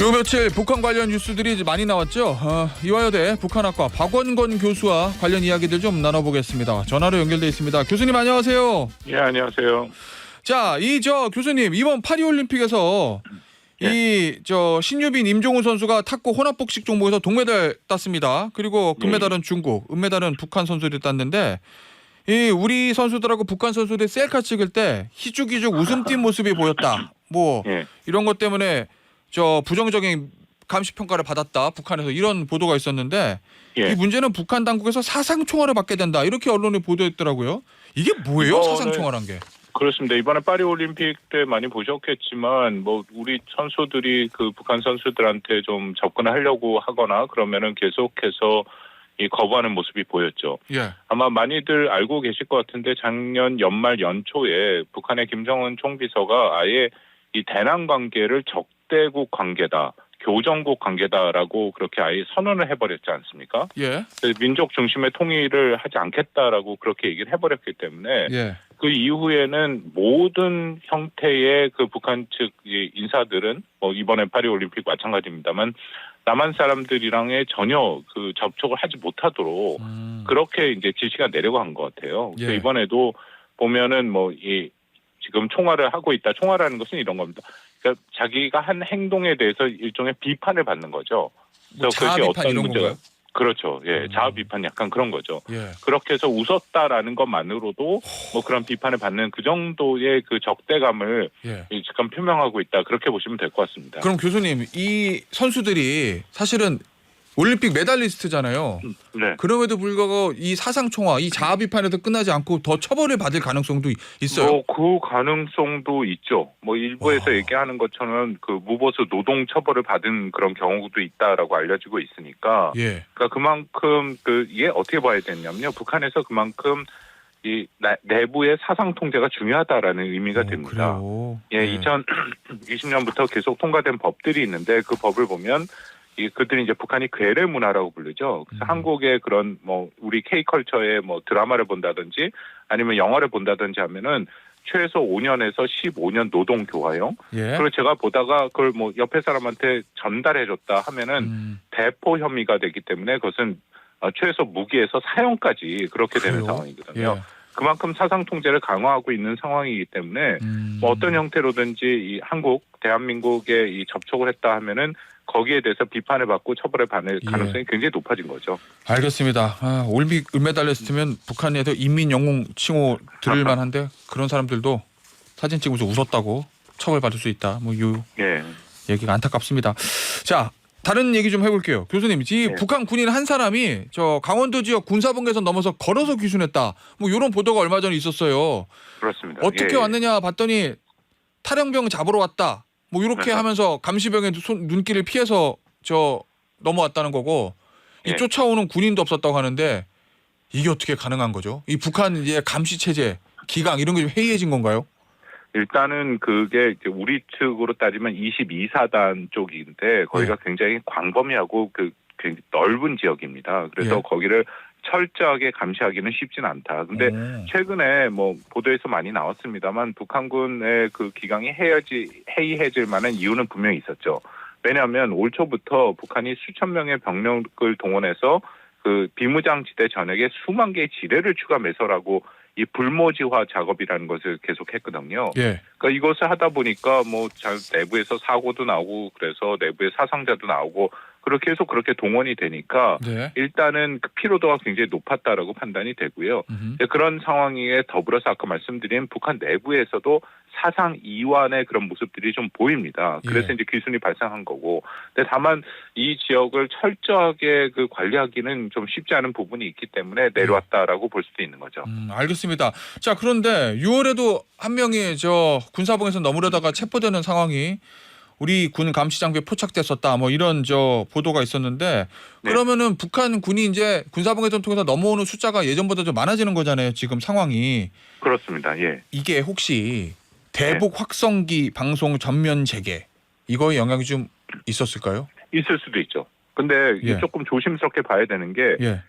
요 며칠 북한 관련 뉴스들이 많이 나왔죠. 어, 이화여대 북한학과 박원건 교수와 관련 이야기들 좀 나눠보겠습니다. 전화로 연결돼 있습니다. 교수님 안녕하세요. 예, 안녕하세요. 자, 이 저 교수님 이번 파리 올림픽에서 이저 신유빈 임종훈 선수가 탁구 혼합복식 종목에서 동메달 땄습니다. 그리고 금메달은 중국, 은메달은 북한 선수들이 땄는데 이 우리 선수들하고 북한 선수들 셀카 찍을 때 희죽희죽 웃음 띤 모습이 보였다. 뭐 예, 이런 것 때문에 저 부정적인 감시 평가를 받았다. 북한에서 이런 보도가 있었는데 예. 이 문제는 북한 당국에서 사상 총알을 받게 된다. 이렇게 언론에 보도했더라고요. 이게 뭐예요? 이거는- 사상 총알한 게? 그렇습니다. 이번에 파리 올림픽 때 많이 보셨겠지만 뭐 우리 선수들이 그 북한 선수들한테 좀 접근을 하려고 하거나 그러면은 계속해서 이 거부하는 모습이 보였죠. 예. 아마 많이들 알고 계실 것 같은데 작년 연말 연초에 북한의 김정은 총비서가 아예 이 대남 관계를 적 대국 관계다. 교정국 관계다라고 그렇게 아예 선언을 해버렸지 않습니까? 예. 민족 중심의 통일을 하지 않겠다라고 그렇게 얘기를 해버렸기 때문에 예. 그 이후에는 모든 형태의 그 북한 측이 인사들은 뭐 이번에 파리 올림픽 마찬가지입니다만 남한 사람들이랑의 전혀 그 접촉을 하지 못하도록 음. 그렇게 이제 지시가 내려간 것 같아요. 예. 이번에도 보면은 뭐 이 지금 총화를 하고 있다. 총화라는 것은 이런 겁니다. 그러니까 자기가 한 행동에 대해서 일종의 비판을 받는 거죠. 뭐 그래서 그것이 어떤 문제가-? 그렇죠. 예, 음. 자아 비판 약간 그런 거죠. 예. 그렇게 해서 웃었다라는 것만으로도 뭐 그런 비판을 받는 그 정도의 그 적대감을 예. 이 지금 표명하고 있다. 그렇게 보시면 될 것 같습니다. 그럼 교수님 이 선수들이 사실은 올림픽 메달리스트잖아요. 네. 그럼에도 불구하고 이 사상 총화, 이 자아 비판에도 끝나지 않고 더 처벌을 받을 가능성도 있어요. 뭐그 가능성도 있죠. 뭐 일부에서 와. 얘기하는 것처럼 그 무보수 노동 처벌을 받은 그런 경우도 있다라고 알려지고 있으니까 예. 그러니까 그만큼 그 이게 어떻게 봐야 되냐면요. 북한에서 그만큼 이 나- 내부의 사상 통제가 중요하다라는 의미가 어, 됩니다. 그래요. 예, 2020년부터 계속 통과된 법들이 있는데 그 법을 보면 이 그들이 이제 북한이 괴뢰 문화라고 부르죠. 그래서 음. 한국의 그런 뭐 우리 K 컬처의 뭐 드라마를 본다든지 아니면 영화를 본다든지 하면은 최소 5년에서 15년 노동 교화형. 예. 그리고 제가 보다가 그걸 뭐 옆에 사람한테 전달해 줬다 하면은 음. 대포 혐의가 되기 때문에 그것은 어, 최소 무기에서 사형까지 그렇게 되는 그래요? 상황이거든요. 예. 그만큼 사상 통제를 강화하고 있는 상황이기 때문에 음. 뭐 어떤 형태로든지 이 한국 대한민국에 이 접촉을 했다 하면은 거기에 대해서 비판을 받고 처벌을 받을 예. 가능성이 굉장히 높아진 거죠. 알겠습니다. 아, 올림픽 은메달리스트면 북한에서 인민 영웅 칭호 들을 만한데 그런 사람들도 사진 찍으면서 웃었다고 처벌받을 수 있다. 뭐요 예. 얘기가 안타깝습니다. 자, 다른 얘기 좀 해볼게요. 교수님, 이 네. 북한 군인 한 사람이 저 강원도 지역 군사분계선 넘어서 걸어서 귀순했다. 뭐 이런 보도가 얼마 전에 있었어요. 그렇습니다. 어떻게 예, 왔느냐 봤더니 탈영병 잡으러 왔다. 뭐 이렇게 네. 하면서 감시병의 손, 눈길을 피해서 저 넘어왔다는 거고 이 예. 쫓아오는 군인도 없었다고 하는데 이게 어떻게 가능한 거죠? 이 북한 이제 감시 체제, 기강 이런 게 좀 해이해진 건가요? 일단은 그게 이제 우리 측으로 따지면 22사단 쪽인데 거기가 굉장히 광범위하고 그 굉장히 넓은 지역입니다. 그래서 예. 거기를 철저하게 감시하기는 쉽진 않다. 근데 오. 최근에 뭐 보도에서 많이 나왔습니다만 북한군의 그 기강이 해야지 해이해질 만한 이유는 분명히 있었죠. 왜냐하면 올 초부터 북한이 수천 명의 병력을 동원해서 그 비무장지대 전역에 수만 개의 지뢰를 추가 매설하고 이 불모지화 작업이라는 것을 계속했거든요. 예. 그러니까 이것을 하다 보니까 뭐 자- 내부에서 사고도 나오고 그래서 내부에 사상자도 나오고 그렇게 해서 그렇게 동원이 되니까 네. 일단은 그 피로도가 굉장히 높았다라고 판단이 되고요. 네, 그런 상황에 더불어서 아까 말씀드린 북한 내부에서도 사상 이완의 그런 모습들이 좀 보입니다. 그래서 예. 이제 귀순이 발생한 거고. 근데 다만 이 지역을 철저하게 그 관리하기는 좀 쉽지 않은 부분이 있기 때문에 내려왔다라고 볼 수도 있는 거죠. 음, 알겠습니다. 자, 그런데 6월에도 한 명이 저 군사봉에서 넘으려다가 체포되는 상황이 우리 군 감시 장비에 포착됐었다. 뭐 이런 저 보도가 있었는데 네. 그러면은 북한 군이 이제 군사봉에선 통해서 넘어오는 숫자가 예전보다 좀 많아지는 거잖아요. 지금 상황이 그렇습니다. 예. 이게 혹시 대북 확성기 방송 전면 재개 이거에 영향이 좀 있었을까요? 있을 수도 있죠. 근데 예. 조금 조심스럽게 봐야 되는 게 예.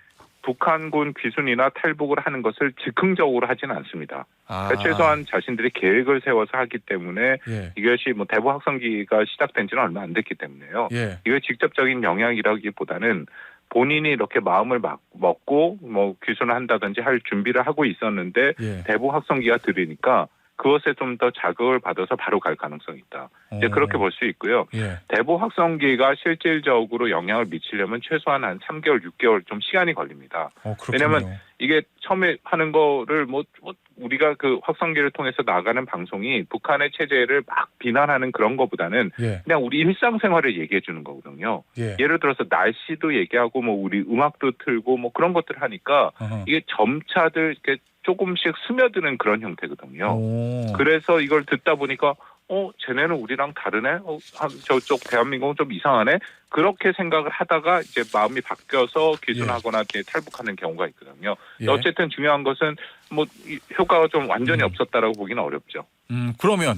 북한군 귀순이나 탈북을 하는 것을 즉흥적으로 하지는 않습니다. 아, 그러니까 최소한 자신들이 계획을 세워서 하기 때문에 예. 이것이 뭐 대북 확성기가 시작된 지는 얼마 안 됐기 때문에요. 예. 이거 직접적인 영향이라기보다는 본인이 이렇게 마음을 막 먹고 뭐 귀순을 한다든지 할 준비를 하고 있었는데 예. 대북 확성기가 들으니까 그것에 좀 더 자극을 받아서 바로 갈 가능성이 있다. 이제 어, 그렇게 볼 수 있고요. 예. 대북 확성기가 실질적으로 영향을 미치려면 최소한 한 3개월, 6개월 좀 시간이 걸립니다. 어. 왜냐면 이게 처음에 하는 거를 뭐, 뭐 우리가 그 확성기를 통해서 나가는 방송이 북한의 체제를 막 비난하는 그런 거보다는 예. 그냥 우리 일상생활을 얘기해 주는 거거든요. 예. 예를 들어서 날씨도 얘기하고 뭐 우리 음악도 틀고 뭐 그런 것들 을 하니까 어허. 이게 점차들 이렇게 조금씩 스며드는 그런 형태거든요. 오. 그래서 이걸 듣다 보니까 어 쟤네는 우리랑 다르네. 어 한- 저쪽 대한민국은 좀 이상하네. 그렇게 생각을 하다가 이제 마음이 바뀌어서 귀순하거나 이제 탈북하는 경우가 있거든요. 예. 어쨌든 중요한 것은 뭐이 효과가 좀 완전히 음. 없었다라고 보기는 어렵죠. 음, 그러면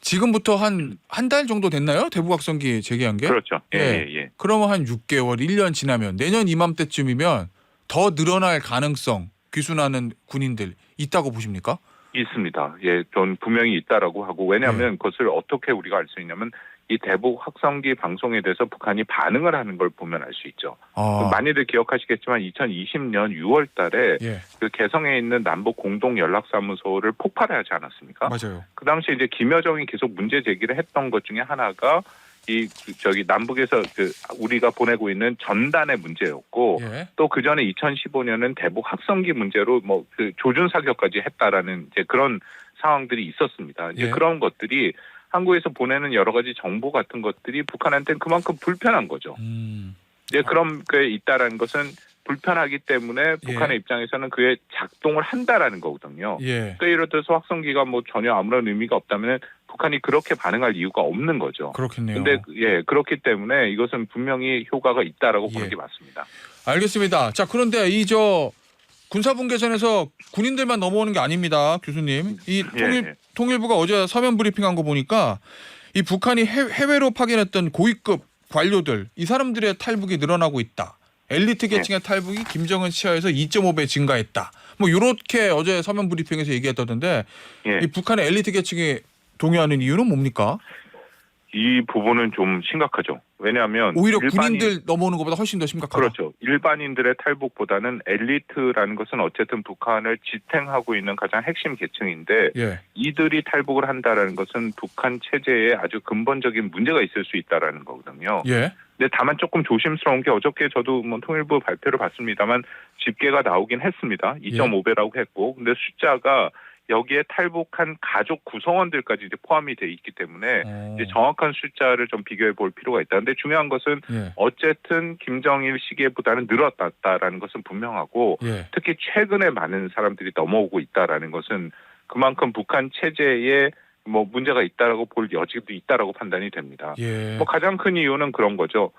지금부터 한 한 달 정도 됐나요? 대북 확성기 재개한 게? 그렇죠. 예, 예. 예, 예. 그러면 한 6개월, 1년 지나면 내년 이맘때쯤이면 더 늘어날 가능성 귀순하는 군인들 있다고 보십니까? 있습니다. 예, 전 분명히 있다라고 하고 왜냐하면 네. 그것을 어떻게 우리가 알 수 있냐면 이 대북 확성기 방송에 대해서 북한이 반응을 하는 걸 보면 알 수 있죠. 아, 많이들 기억하시겠지만 2020년 6월 달에 예, 그 개성에 있는 남북 공동 연락사무소를 폭발하지 않았습니까? 맞아요. 그 당시 이제 김여정이 계속 문제 제기를 했던 것 중에 하나가 이 저기 남북에서 그 우리가 보내고 있는 전단의 문제였고 예, 또그 전에 2015년은 대북 확성기 문제로 뭐 그 조준 사격까지 했다라는 이제 그런 상황들이 있었습니다. 이제 예. 그런 것들이 한국에서 보내는 여러 가지 정보 같은 것들이 북한한테는 그만큼 불편한 거죠. 음, 이제 그런 게 있다라는 것은 불편하기 때문에 북한의 입장에서는 그에 작동을 한다라는 거거든요. 예, 그러니까 예를 들어서 확성기가 뭐 전혀 아무런 의미가 없다면 북한이 그렇게 반응할 이유가 없는 거죠. 그렇겠네요. 근데 예 그렇기 때문에 이것은 분명히 효과가 있다라고 보는 예. 게 맞습니다. 알겠습니다. 자, 그런데 이 저 군사분계선에서 군인들만 넘어오는 게 아닙니다, 교수님. 이 예, 통일 예. 통일부가 어제 서면 브리핑한 거 보니까 이 북한이 해, 해외로 파견했던 고위급 관료들 이 사람들의 탈북이 늘어나고 있다. 엘리트 계층의 탈북이 김정은 시하에서 2.5배 증가했다. 뭐 이렇게 어제 서면 브리핑에서 얘기했다던데 예. 이 북한의 엘리트 계층이 동요하는 이유는 뭡니까? 이 부분은 좀 심각하죠. 왜냐하면 오히려 일반인- 군인들 넘어오는 것보다 훨씬 더 심각하다. 그렇죠. 일반인들의 탈북보다는 엘리트라는 것은 어쨌든 북한을 지탱하고 있는 가장 핵심 계층인데 예. 이들이 탈북을 한다라는 것은 북한 체제에 아주 근본적인 문제가 있을 수 있다라는 거거든요. 예. 근데 다만 조금 조심스러운 게 어저께 저도 뭐 통일부 발표를 봤습니다만 집계가 나오긴 했습니다. 예. 2.5배라고 했고, 근데 숫자가 여기에 탈북한 가족 구성원들까지 이제 포함이 돼 있기 때문에 어. 이제 정확한 숫자를 좀 비교해 볼 필요가 있다. 근데 중요한 것은 예. 어쨌든 김정일 시기보다는 늘었다라는 것은 분명하고 예. 특히 최근에 많은 사람들이 넘어오고 있다라는 것은 그만큼 북한 체제에 뭐 문제가 있다라고 볼 여지도 있다라고 판단이 됩니다. 예. 뭐 가장 큰 이유는 그런 거죠.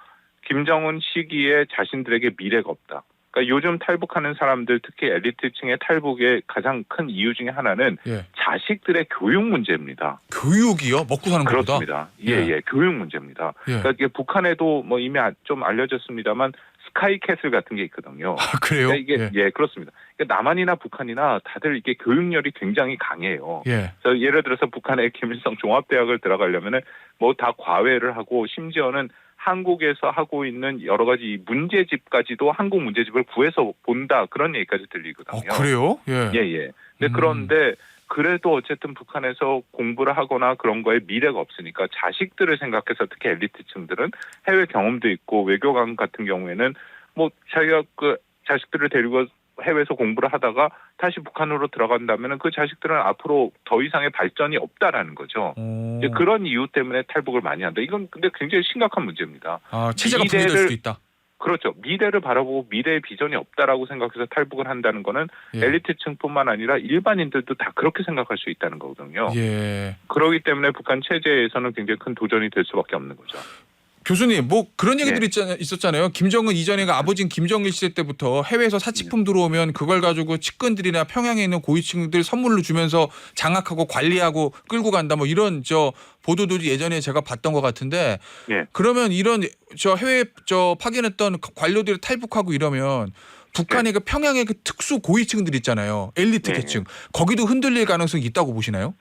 김정은 시기에 자신들에게 미래가 없다. 그러니까 요즘 탈북하는 사람들 특히 엘리트층의 탈북의 가장 큰 이유 중에 하나는 예. 자식들의 교육 문제입니다. 교육이요? 먹고 사는 것보다? 그렇습니다. 예, 예. 예, 교육 문제입니다. 예. 그러니까 이게 북한에도 뭐 이미 아- 좀 알려졌습니다만 스카이캐슬 같은 게 있거든요. 아, 그래요? 그러니까 이게 예. 예, 그렇습니다. 그러니까 남한이나 북한이나 다들 이게 교육열이 굉장히 강해요. 예. 그래서 예를 들어서 북한의 김일성 종합대학을 들어가려면은 뭐 다 과외를 하고 심지어는 한국에서 하고 있는 여러 가지 문제집까지도 한국 문제집을 구해서 본다 그런 얘기까지 들리거든요. 어, 그래요? 예. 예, 예. 근데 음. 그런데 그래도 어쨌든 북한에서 공부를 하거나 그런 거에 미래가 없으니까 자식들을 생각해서 특히 엘리트층들은 해외 경험도 있고 외교관 같은 경우에는 뭐 자기가 그 자식들을 데리고 해외에서 공부를 하다가 다시 북한으로 들어간다면 그 자식들은 앞으로 더 이상의 발전이 없다라는 거죠. 오. 이제 그런 이유 때문에 탈북을 많이 한다. 이건 근데 굉장히 심각한 문제입니다. 아, 체제가 붕괴될 미래를- 수도 있다. 그렇죠. 미래를 바라보고 미래의 비전이 없다라고 생각해서 탈북을 한다는 거는 예. 엘리트층뿐만 아니라 일반인들도 다 그렇게 생각할 수 있다는 거거든요. 예. 그렇기 때문에 북한 체제에서는 굉장히 큰 도전이 될 수밖에 없는 거죠. 교수님, 뭐 그런 예. 있잖아요, 있었잖아요. 김정은 이전에가 아버지인 김정일 시대 때부터 해외에서 사치품 들어오면 그걸 가지고 측근들이나 평양에 있는 고위층들 선물로 주면서 장악하고 관리하고 끌고 간다. 뭐 이런 저 보도들이 예전에 제가 봤던 것 같은데 예. 그러면 이런 저 해외 저 파견했던 관료들이 탈북하고 이러면 북한의 그 평양의 그 특수 고위층들 있잖아요. 엘리트 네. 계층. 거기도 흔들릴 가능성이 있다고 보시나요?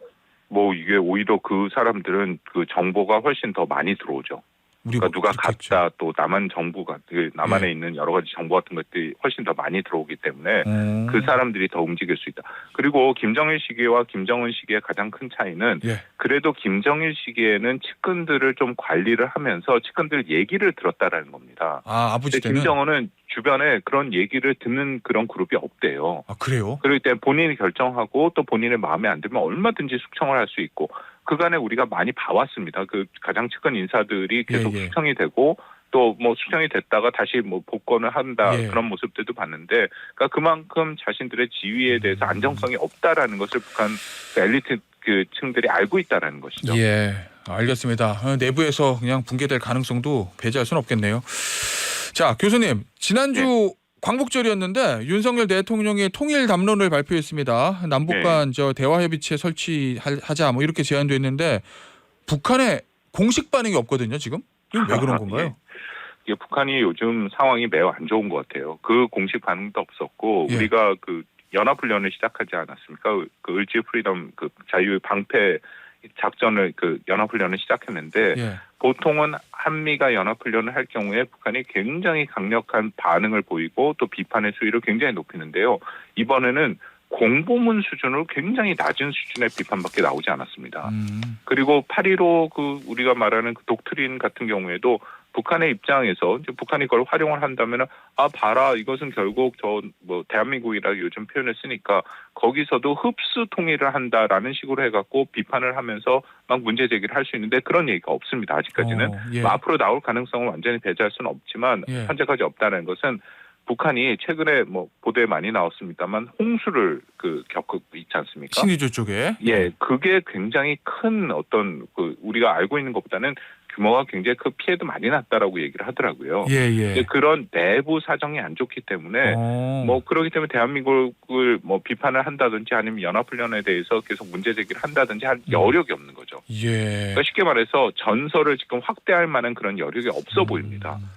뭐 이게 오히려 그 사람들은 그 정보가 훨씬 더 많이 들어오죠. 우리 그러니까 누가 그렇겠죠. 갔다 또 남한 정부가 그 남한에 예. 있는 여러 가지 정보 같은 것들이 훨씬 더 많이 들어오기 때문에 음. 그 사람들이 더 움직일 수 있다. 그리고 김정일 시기와 김정은 시기의 가장 큰 차이는 예. 그래도 김정일 시기에는 측근들을 좀 관리를 하면서 측근들 얘기를 들었다라는 겁니다. 아 아버지 때는 김정은은 주변에 그런 얘기를 듣는 그런 그룹이 없대요. 아 그래요? 그렇기 때문에 본인이 결정하고 또 본인의 마음에 안 들면 얼마든지 숙청을 할 수 있고 그간에 우리가 많이 봐왔습니다. 그 가장 측근 인사들이 계속 예, 예. 숙청이 되고 또뭐 숙청이 됐다가 다시 뭐 복권을 한다 예. 그런 모습들도 봤는데 그러니까 그만큼 자신들의 지위에 대해서 음. 안정성이 없다라는 것을 북한 그 엘리트 그 층들이 알고 있다라는 것이죠. 예, 알겠습니다. 어, 내부에서 그냥 붕괴될 가능성도 배제할 수는 없겠네요. 자, 교수님, 지난주 네. 광복절이었는데 윤석열 대통령이 통일 담론을 발표했습니다. 남북 네. 간저 대화 협의체 설치하자 뭐 이렇게 제안도 했는데 북한의 공식 반응이 없거든요, 지금. 이건 왜 그런 건가요? 이게 북한이 요즘 상황이 매우 안 좋은 것 같아요. 그 공식 반응도 없었고 예. 우리가 그 연합훈련을 시작하지 않았습니까? 그 을지 프리덤 그 자유 방패 작전을 그 연합훈련을 시작했는데 예. 보통은 한미가 연합훈련을 할 경우에 북한이 굉장히 강력한 반응을 보이고 또 비판의 수위를 굉장히 높이는데요. 이번에는 공보문 수준으로 굉장히 낮은 수준의 비판밖에 나오지 않았습니다. 음, 그리고 8.15 그 우리가 말하는 그 독트린 같은 경우에도 북한의 입장에서 이제 북한이 그걸 활용을 한다면은 아 봐라 이것은 결국 저 뭐 대한민국이라 요즘 표현을 쓰니까 거기서도 흡수 통일을 한다라는 식으로 해갖고 비판을 하면서 막 문제 제기를 할 수 있는데 그런 얘기가 없습니다 아직까지는 어, 예. 뭐 앞으로 나올 가능성을 완전히 배제할 수는 없지만 예. 현재까지 없다는 것은 북한이 최근에 뭐 보도에 많이 나왔습니다만 홍수를 그 겪고 있지 않습니까? 신의주 쪽에. 예, 그게 굉장히 큰 어떤 그 우리가 알고 있는 것보다는 규모가 굉장히 큰 피해도 많이 났다라고 얘기를 하더라고요. 예, 예. 그런 내부 사정이 안 좋기 때문에 어. 뭐 그렇기 때문에 대한민국을 뭐 비판을 한다든지 아니면 연합훈련에 대해서 계속 문제 제기를 한다든지 할 음. 여력이 없는 거죠. 예. 그러니까 쉽게 말해서 전설을 지금 확대할 만한 그런 여력이 없어 보입니다. 음.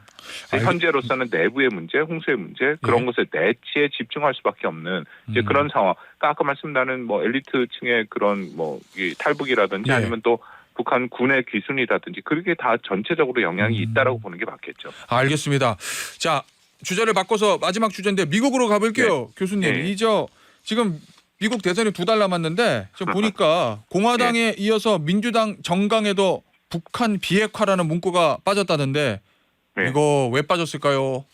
그래서 알겠- 현재로서는 내부의 문제, 홍수의 문제 그런 예. 것에 내치에 집중할 수밖에 없는 이제 음. 그런 상황. 아까 말씀나는 뭐 엘리트층의 그런 뭐이 탈북이라든지 예. 아니면 또 북한 군의 귀순이라든지 그게 다 전체적으로 영향이 음. 있다라고 보는 게 맞겠죠. 알겠습니다. 자 주제를 바꿔서 마지막 주제인데 미국으로 가볼게요, 교수님. 네. 이저 지금 미국 대선이 두 달 남았는데 좀 보니까 공화당에 이어서 민주당 정강에도 북한 비핵화라는 문구가 빠졌다던데 네. 이거 왜 빠졌을까요?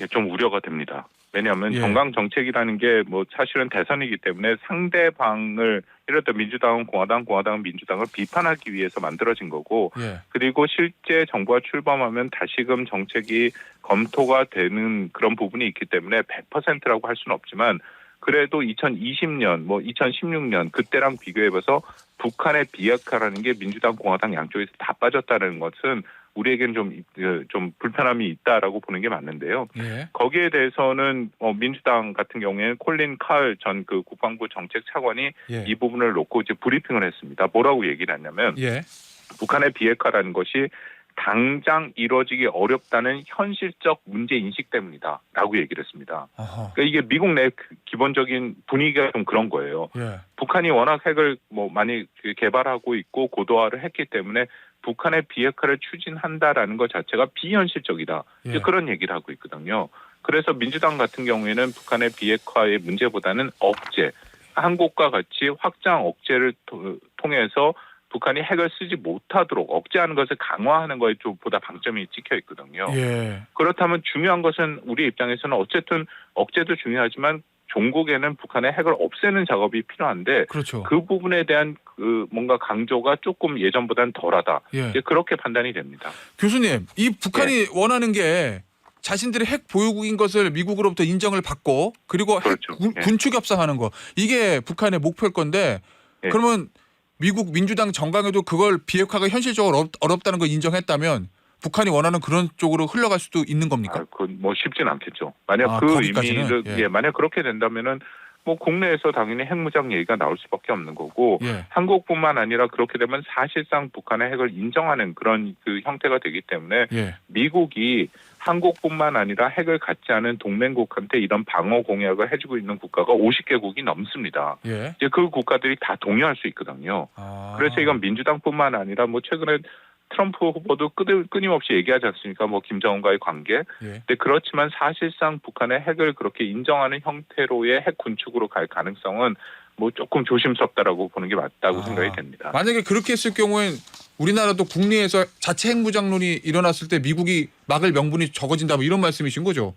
예, 좀 우려가 됩니다. 왜냐하면 예. 정강 정책이라는 게 뭐 사실은 대선이기 때문에 상대방을 예를 들어 민주당은 공화당, 공화당은 민주당을 비판하기 위해서 만들어진 거고 예. 그리고 실제 정부가 출범하면 다시금 정책이 검토가 되는 그런 부분이 있기 때문에 100%라고 할 수는 없지만 그래도 2020년, 뭐 2016년 그때랑 비교해봐서 북한의 비핵화라는 게 민주당, 공화당 양쪽에서 다 빠졌다는 것은 우리에겐 좀, 그, 좀 불편함이 있다라고 보는 게 맞는데요. 예. 거기에 대해서는 어, 민주당 같은 경우에는 콜린 칼 전 그 국방부 정책 차관이 예. 이 부분을 놓고 이제 브리핑을 했습니다. 뭐라고 얘기를 했냐면 예. 북한의 비핵화라는 것이 당장 이루어지기 어렵다는 현실적 문제 인식 때문이다 라고 얘기를 했습니다. 그러니까 이게 미국 내그 기본적인 분위기가 좀 그런 거예요. 예. 북한이 워낙 핵을 뭐 많이 그 개발하고 있고 고도화를 했기 때문에 북한의 비핵화를 추진한다라는 것 자체가 비현실적이다. 예. 그런 얘기를 하고 있거든요. 그래서 민주당 같은 경우에는 북한의 비핵화의 문제보다는 억제, 한국과 같이 확장 억제를 토- 통해서 북한이 핵을 쓰지 못하도록 억제하는 것을 강화하는 거에 좀 보다 방점이 찍혀 있거든요. 예. 그렇다면 중요한 것은 우리 입장에서는 어쨌든 억제도 중요하지만 종국에는 북한의 핵을 없애는 작업이 필요한데 그렇죠. 그 부분에 대한 그 뭔가 강조가 조금 예전보다는 덜하다. 예. 이제 그렇게 판단이 됩니다. 교수님, 이 북한이 원하는 게 자신들의 핵 보유국인 것을 미국으로부터 인정을 받고 그리고 그렇죠. 핵 군- 예. 군축 협상하는 거 이게 북한의 목표일 건데 예. 그러면 미국 민주당 정강에도 그걸 비핵화가 현실적으로 어렵, 어렵다는 걸 인정했다면 북한이 원하는 그런 쪽으로 흘러갈 수도 있는 겁니까? 아, 그뭐 쉽진 않겠죠. 만약 아, 그? 의미를 예. 예. 만약 그렇게 된다면은 뭐 국내에서 당연히 핵무장 얘기가 나올 수밖에 없는 거고 예. 한국뿐만 아니라 그렇게 되면 사실상 북한의 핵을 인정하는 그런 그 형태가 되기 때문에 예. 미국이 한국뿐만 아니라 핵을 갖지 않은 동맹국한테 이런 방어 공약을 해주고 있는 국가가 50개국이 넘습니다. 예. 이제 그 국가들이 다 동의할 수 있거든요. 아. 그래서 이건 민주당뿐만 아니라 뭐 최근에 트럼프 후보도 끊- 끊임없이 얘기하지 않습니까? 뭐 김정은과의 관계. 예. 근데 그렇지만 사실상 북한의 핵을 그렇게 인정하는 형태로의 핵 군축으로 갈 가능성은 뭐 조금 조심스럽다라고 보는 게 맞다고 아. 생각이 됩니다. 만약에 그렇게 했을 경우엔 우리나라도 국내에서 자체 핵무장론이 일어났을 때 미국이 막을 명분이 적어진다 뭐 이런 말씀이신 거죠?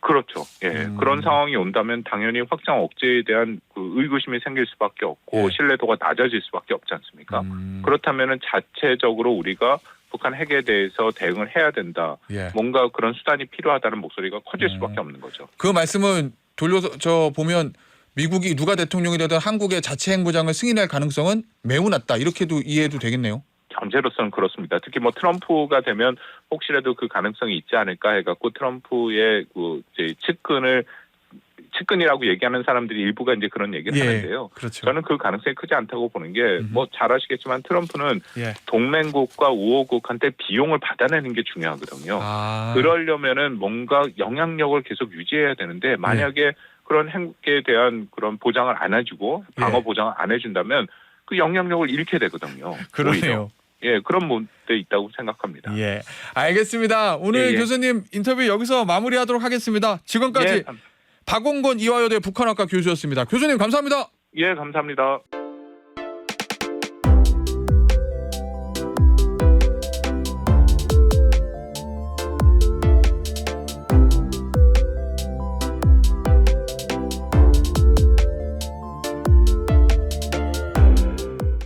그렇죠. 예. 음. 그런 상황이 온다면 당연히 확장 억제에 대한 그 의구심이 생길 수밖에 없고 예. 신뢰도가 낮아질 수밖에 없지 않습니까? 음. 그렇다면은 자체적으로 우리가 북한 핵에 대해서 대응을 해야 된다. 예. 뭔가 그런 수단이 필요하다는 목소리가 커질 음. 수밖에 없는 거죠. 그 말씀은 돌려서 저 보면 미국이 누가 대통령이 되든 한국의 자체 핵무장을 승인할 가능성은 매우 낮다 이렇게도 이해해도 되겠네요. 현재로서는 그렇습니다. 특히 뭐 트럼프가 되면 혹시라도 그 가능성이 있지 않을까 해갖고 트럼프의 그 이제 측근을 측근이라고 얘기하는 사람들이 일부가 이제 그런 얘기를 예. 하는데요. 그렇죠. 저는 그 가능성이 크지 않다고 보는 게. 뭐 잘 아시겠지만 트럼프는 예. 동맹국과 우호국한테 비용을 받아내는 게 중요하거든요. 아. 그러려면은 뭔가 영향력을 계속 유지해야 되는데 만약에 예. 그런 핵에 대한 그런 보장을 안 해주고 방어 예. 보장을 안 해준다면 그 영향력을 잃게 되거든요. 오히려. 그러네요. 예, 그런 문제 있다고 생각합니다. 예. 알겠습니다. 오늘 예, 예. 교수님 인터뷰 여기서 마무리하도록 하겠습니다. 지금까지 예, 감- 박원건 이화여대 북한학과 교수였습니다. 교수님 감사합니다. 예, 감사합니다.